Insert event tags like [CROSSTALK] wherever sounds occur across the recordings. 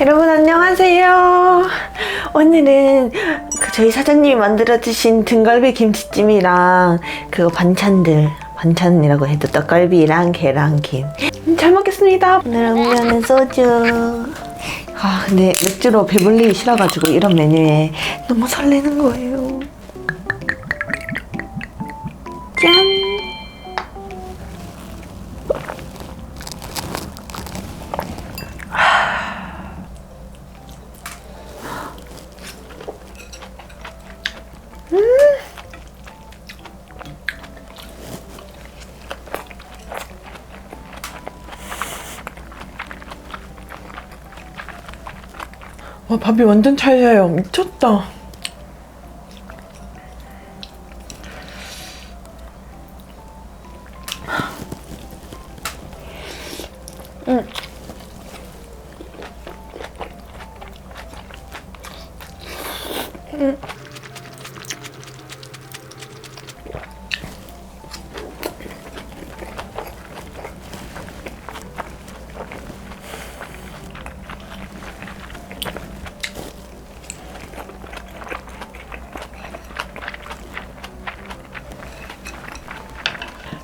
여러분 안녕하세요. 오늘은 그 저희 사장님이 만들어 주신 등갈비 김치찜이랑 그거 반찬들 반찬이라고 해도 떡갈비랑 계란김 음, 잘 먹겠습니다. 오늘 음료는 소주. 아 근데 맥주로 배불리기 싫어가지고 이런 메뉴에 너무 설레는 거예요. 와 밥이 완전 찰져요. 미쳤다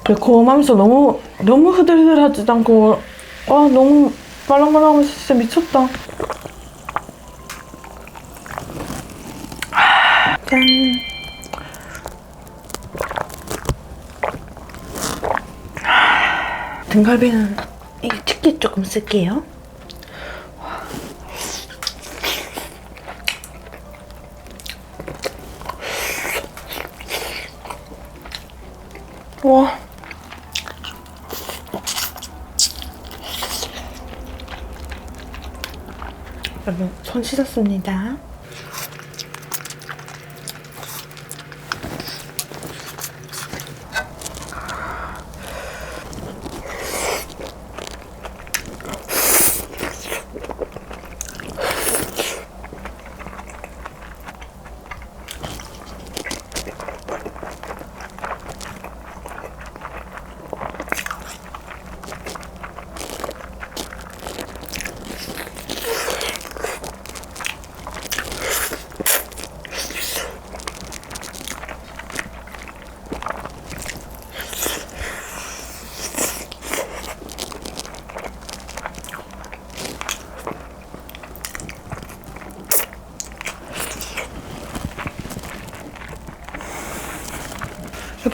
매콤하면서 너무 너무 흐들흐들하지도 않고 아 너무 말랑말랑하면서 진짜 미쳤다 짠. 등갈비는 이 치킨 조금 쓸게요. 와 여러분 손 씻었습니다.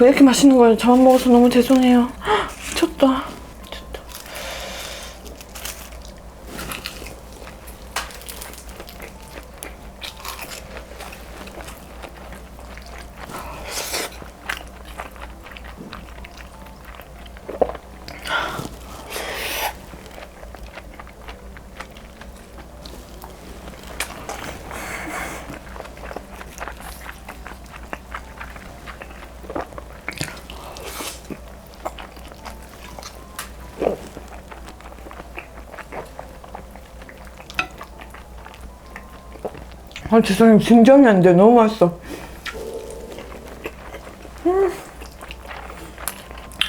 여보 이렇게 맛있는 걸 저만 먹어서 너무 죄송해요. [GASPS] 미쳤다 아 죄송해요 진정이 안 돼 너무 맛있어 음.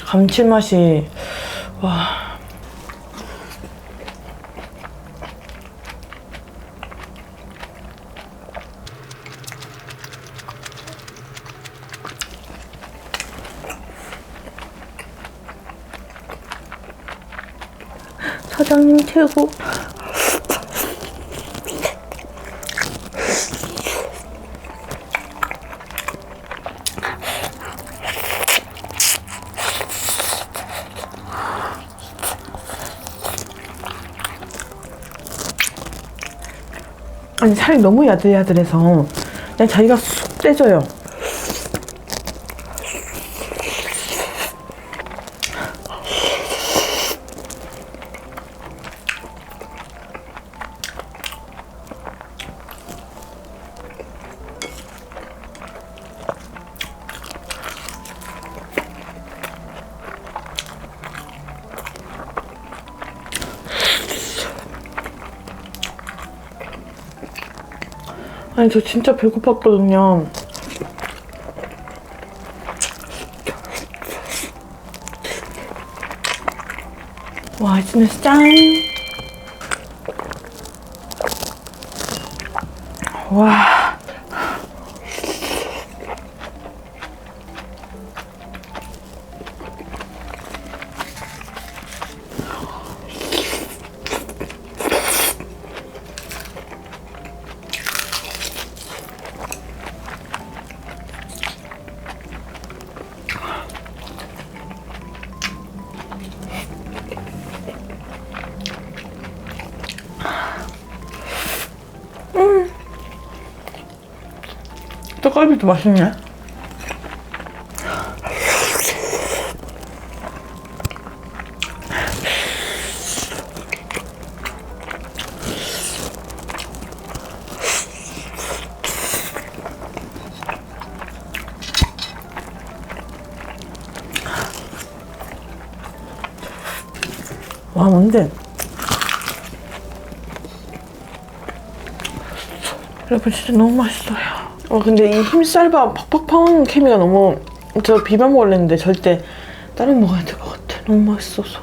감칠맛이 와 사장님 최고. 아니 살이 너무 야들야들해서 그냥 자기가 쑥 떼져요 아니 저 진짜 배고팠거든요. 와 진짜 짠! 와. 떡갈비도 맛있네. 와 뭔데? 여러분 진짜 너무 맛있어요. 어 근데 이 흰쌀밥 팍팍 파는 케미가 너무 저 비벼 먹으려는데 절대 다른 먹어야 될 것 같아. 너무 맛있어서.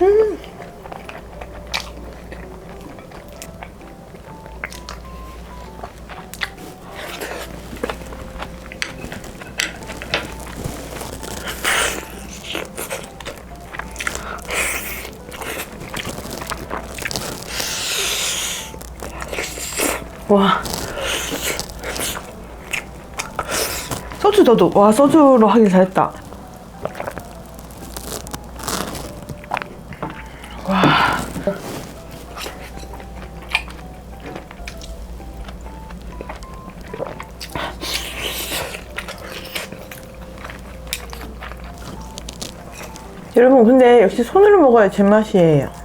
와. 소주 더도 와 소주로 하길 잘했다. 와. 여러분 근데 역시 손으로 먹어야 제맛이에요.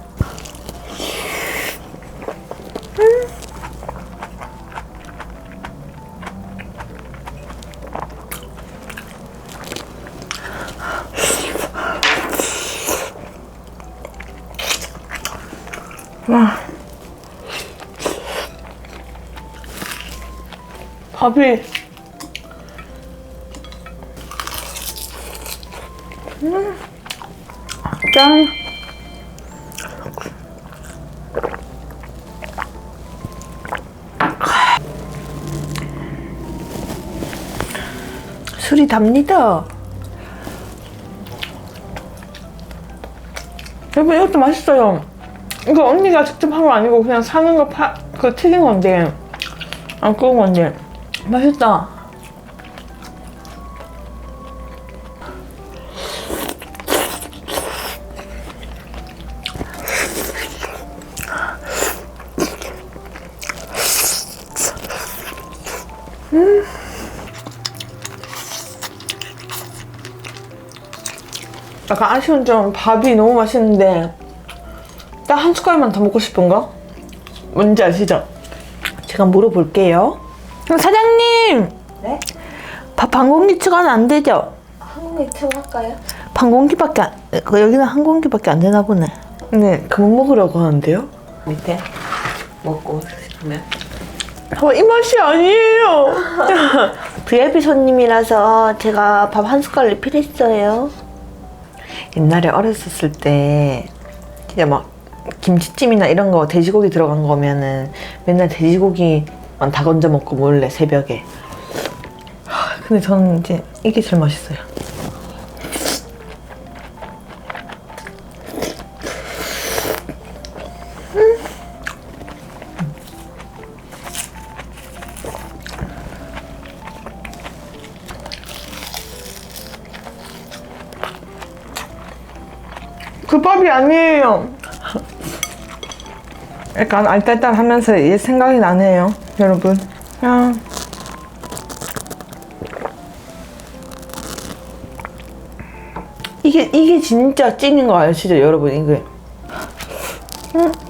밥이 음. 짠. 술이 답니다. 여러분 이것도 맛있어요. 이거 언니가 직접 한 거 아니고 그냥 사는 거 파, 그 튀긴 건데 안 구운 건데 맛있다. 약간 아쉬운 점 밥이 너무 맛있는데 딱 한 숟갈만 더 먹고 싶은 거? 뭔지 아시죠? 제가 물어볼게요. 사장님! 네? 밥반 공기 추가는 안 되죠? 한국 유튜브 할까요? 반 공기밖에 안, 그 여기는 한 공기밖에 안 되나 보네. 네, 그만 먹으라고 하는데요? 밑에 먹고 싶으면 어, 이 맛이 아니에요. [LAUGHS] VIP 손님이라서 제가 밥 한 숟갈 리필했어요. 옛날에 어렸었을 때 진짜 막 김치찜이나 이런 거 돼지고기 들어간 거면은 맨날 돼지고기 만다 건져 먹고 몰래 새벽에. 근데 저는 이제 이게 제일 맛있어요. 그 밥이 아니에요. 약간 알딸딸하면서 얘 생각이 나네요, 여러분. 그냥 이게 이게 진짜 찐인 거 아시죠, 여러분? 이게 짠!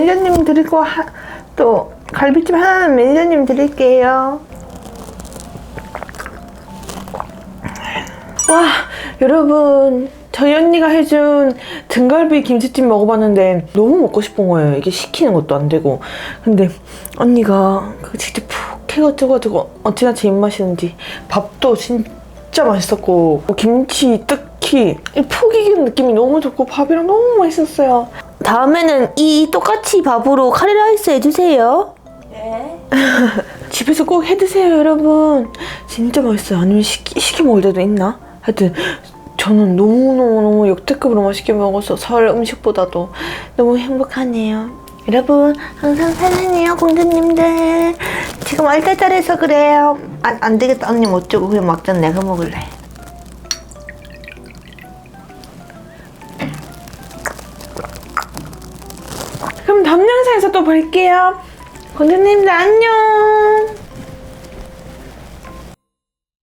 매니저님 드리고 하, 또 갈비찜 하나는 매니저님 드릴게요. 와 여러분. 저희 언니가 해준 등갈비 김치찜 먹어봤는데 너무 먹고 싶은 거예요. 이게 시키는 것도 안 되고. 근데 언니가 그 직접 푹 해가지고 어찌나 제 입맛이는지 밥도 진짜 맛있었고 김치 특히 이 푹 익은 느낌이 너무 좋고 밥이랑 너무 맛있었어요 다음에는 이 똑같이 밥으로 카레라이스 해주세요. [LAUGHS] 집에서 꼭 해드세요 여러분 진짜 맛있어요 아니면 시키, 시켜 먹을 때도 있나? 하여튼 저는 너무너무너무 역대급으로 맛있게 먹어서 설 음식보다도 너무 행복하네요 여러분 항상 사랑해요 공주님들. 지금 알딸딸해서 그래요. 안, 안 되겠다 언니 못 주고 그냥 막장 내가 먹을래. 뵐게요. 공주님들 안녕